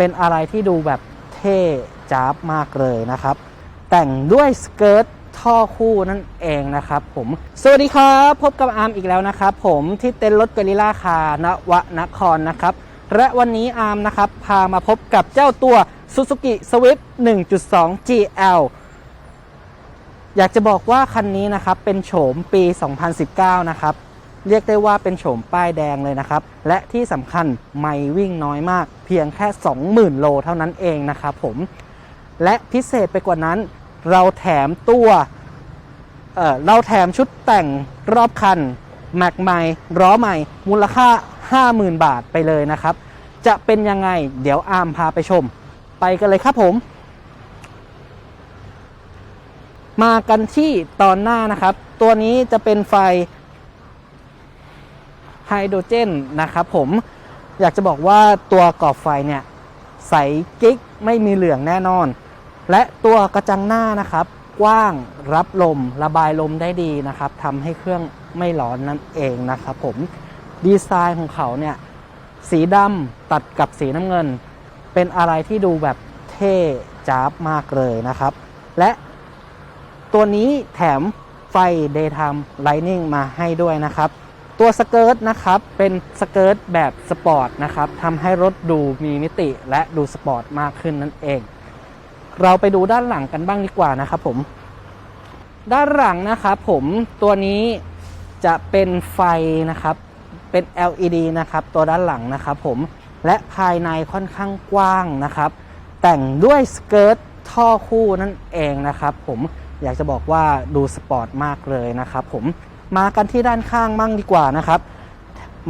เป็นอะไรที่ดูแบบเท่จ้าบมากเลยนะครับ แต่งด้วยสเกิร์ตท่อคู่นั่นเองนะครับผม สวัสดีครับ พบกับอาร์มอีกแล้วนะครับผมที่เต็นท์รถกอริล่าคาร์ณวนครนะครับ และวันนี้อาร์มนะครับ พามาพบกับเจ้าตัว Suzuki Swift 1.2 GL อยากจะบอกว่าคันนี้นะครับ เป็นโฉมปี 2019 นะครับ เรียกได้ว่าเป็นโฉมป้ายแดงเลยนะครับ และที่สำคัญไม่วิ่งน้อยมาก พียงแค่ 20,000 โลเท่านั้นเองนะครับผม และพิเศษไปกว่านั้น เราแถมตัวเเราแถมชุดแต่งรอบคันแม็กใหม่ล้อใหม่ มูลค่า 50,000 บาทไปเลยนะครับ จะเป็นยังไง เดี๋ยวอาร์มพาไปชม ไปกันเลยครับผม มากันที่ตอนหน้านะครับ ตัวนี้จะเป็นไฟไฮโดรเจนนะครับผม อยากจะบอกว่าตัวกรอบไฟเนี่ยใสกิ๊กไม่มีเหลืองแน่นอน และตัวกระจังหน้านะครับ กว้างรับลมระบายลมได้ดีนะครับทำให้เครื่องไม่ร้อนนั่นเองนะครับผมดีไซน์ของเขาเนี่ยสีดำตัดกับสีน้ำเงิน เป็นอะไรที่ดูแบบเท่จ้าบมากเลยนะครับ และตัวนี้แถมไฟ Daytime Lightning มาให้ด้วยนะครับ ตัวสเกิร์ตนะครับ เป็นสเกิร์ตแบบสปอร์ตนะครับทำให้รถดูมีมิติและดูสปอร์ตมากขึ้นนั่นเอง เราไปดูด้านหลังกันบ้างดีกว่านะครับผมด้านหลังนะครับผมตัวนี้จะเป็นไฟนะครับ เป็น LED นะครับ ตัวด้านหลังนะครับผมและภายในค่อนข้างกว้างนะครับ แต่งด้วยสเกิร์ตท่อคู่นั่นเองนะครับ ผมอยากจะบอกว่าดูสปอร์ตมากเลยนะครับผม มากันที่ด้านข้างมั่งดีกว่านะครับ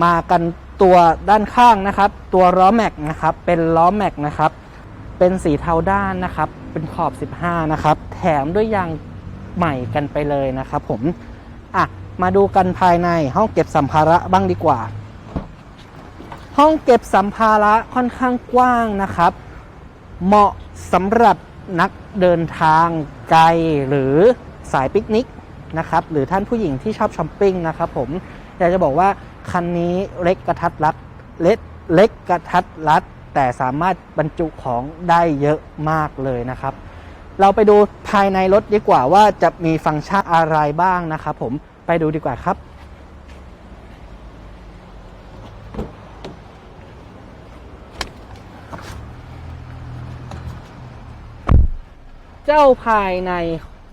มากันตัวด้านข้างนะครับ ตัวล้อแม็กนะครับ เป็นล้อแม็กนะครับ เป็นสีเทาด้านนะครับ เป็นขอบ 15 นะครับ แถมด้วยยางใหม่กันไปเลยนะครับผมอะมาดูกันภายในห้องเก็บสัมภาระบ้างดีกว่า ห้องเก็บสัมภาระค่อนข้างกว้างนะครับ เหมาะสำหรับนักเดินทางไกลหรือสายปิกนิก นะครับหรือท่านผู้หญิงที่ชอบช้อปปิ้งนะครับผมอยากจะบอกว่าคันนี้เล็กกระทัดรัดเล็กเล็กกระทัดรัด แต่สามารถบรรจุของได้เยอะมากเลยนะครับ เราไปดูภายในรถดีกว่าว่าจะมีฟังก์ชันอะไรบ้างนะครับผมไปดูดีกว่าครับเจ้าภายใน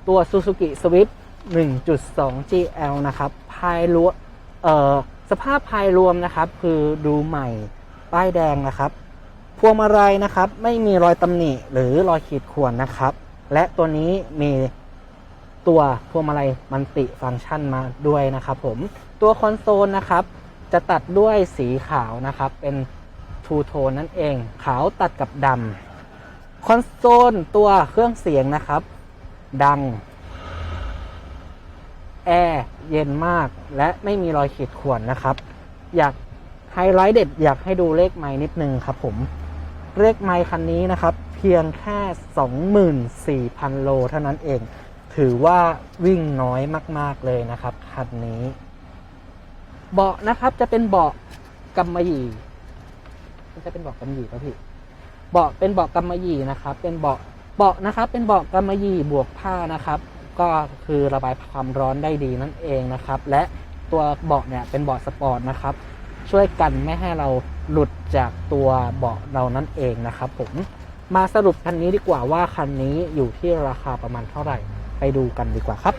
ตัว Suzuki Swift 1.2 GL นะครับ ภายรวมเอ่อสภาพภายรวมนะครับ คือดูใหม่ ป้ายแดงนะครับ พวงมาลัยนะครับ ไม่มีรอยตำหนิหรือรอยขีดข่วนนะครับ และตัวนี้มีตัวพวงมาลัยมันติฟังก์ชันมาด้วยนะครับผม ตัวคอนโซลนะครับ จะตัดด้วยสีขาวนะครับ เป็นทูโทนนั่นเอง ขาวตัดกับดำคอนโซลตัวเครื่องเสียงนะครับ ดัง แอร์เย็นมาก และไม่มีรอยขีดข่วนนะครับ อยากไฮไลท์เด็ดอยากให้ดูเลขไม้นิดนึงครับผมเลขไม้คันนี้นะครับ เพียงแค่ 24,000 โลเท่านั้นเอง ถือว่าวิ่งน้อยมาก ๆ เลยนะครับ คันนี้ เบาะนะครับจะเป็นเบาะกำมะหยี่มันจะเป็นเบาะกำมะหยี่ป่ะพี่เบาะเป็นเบาะกำมะหยี่นะครับ เป็นเบาะเบาะนะครับ เป็นเบาะกำมะหยี่บวกผ้านะครับ ก็คือระบายความร้อนได้ดีนั่นเองนะครับ และตัวเบาะเนี่ยเป็นเบาะสปอร์ตนะครับ ช่วยกันไม่ให้เราหลุดจากตัวเบาะเรานั่นเองนะครับผมมาสรุปคันนี้ดีกว่าว่าคันนี้อยู่ที่ราคาประมาณเท่าไหร่ ไปดูกันดีกว่าครับ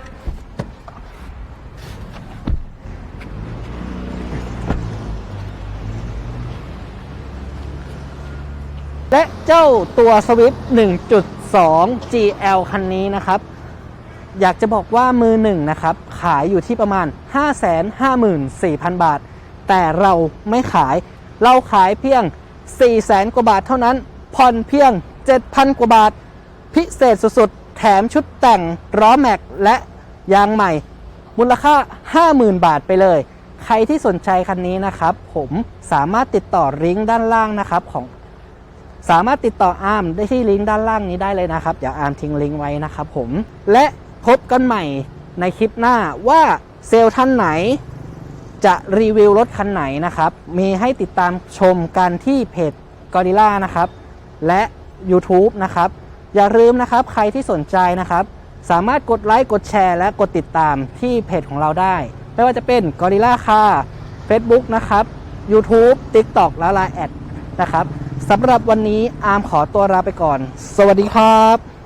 และเจ้าตัว Swift 1.2 GL คันนี้นะครับ อยากจะบอกว่ามือหนึ่งนะครับ ขายอยู่ที่ประมาณ 554,000 บาท แต่เราไม่ขาย เราขายเพียง 400,000 กว่าบาทเท่านั้น ผ่อนเพียง 7,000 กว่าบาท พิเศษสุดๆ แถมชุดแต่งล้อแม็กและยางใหม่ มูลค่า 50,000 บาทไปเลย ใครที่สนใจคันนี้นะครับ ผมสามารถติดต่อลิงก์ด้านล่างนะครับของสามารถติดต่ออาร์มได้ที่ลิงก์ด้านล่างนี้ได้เลยนะครับ เดี๋ยวอาร์มทิ้งลิงก์ไว้นะครับผม และ พบกันใหม่ในคลิปหน้าว่าเซลล์ท่านไหนจะรีวิวรถคันไหนนะครับ มีให้ติดตามชมกันที่เพจกอริล่านะครับ และ YouTube นะครับ อย่าลืมนะครับใครที่สนใจนะครับ สามารถกดไลค์ กดแชร์ และกดติดตามที่เพจของเราได้ ไม่ว่าจะเป็น Gorilla Car Facebook นะครับ YouTube TikTok และ Line แอดนะครับสำหรับวันนี้อาร์มขอตัวลาไปก่อน สวัสดีครับ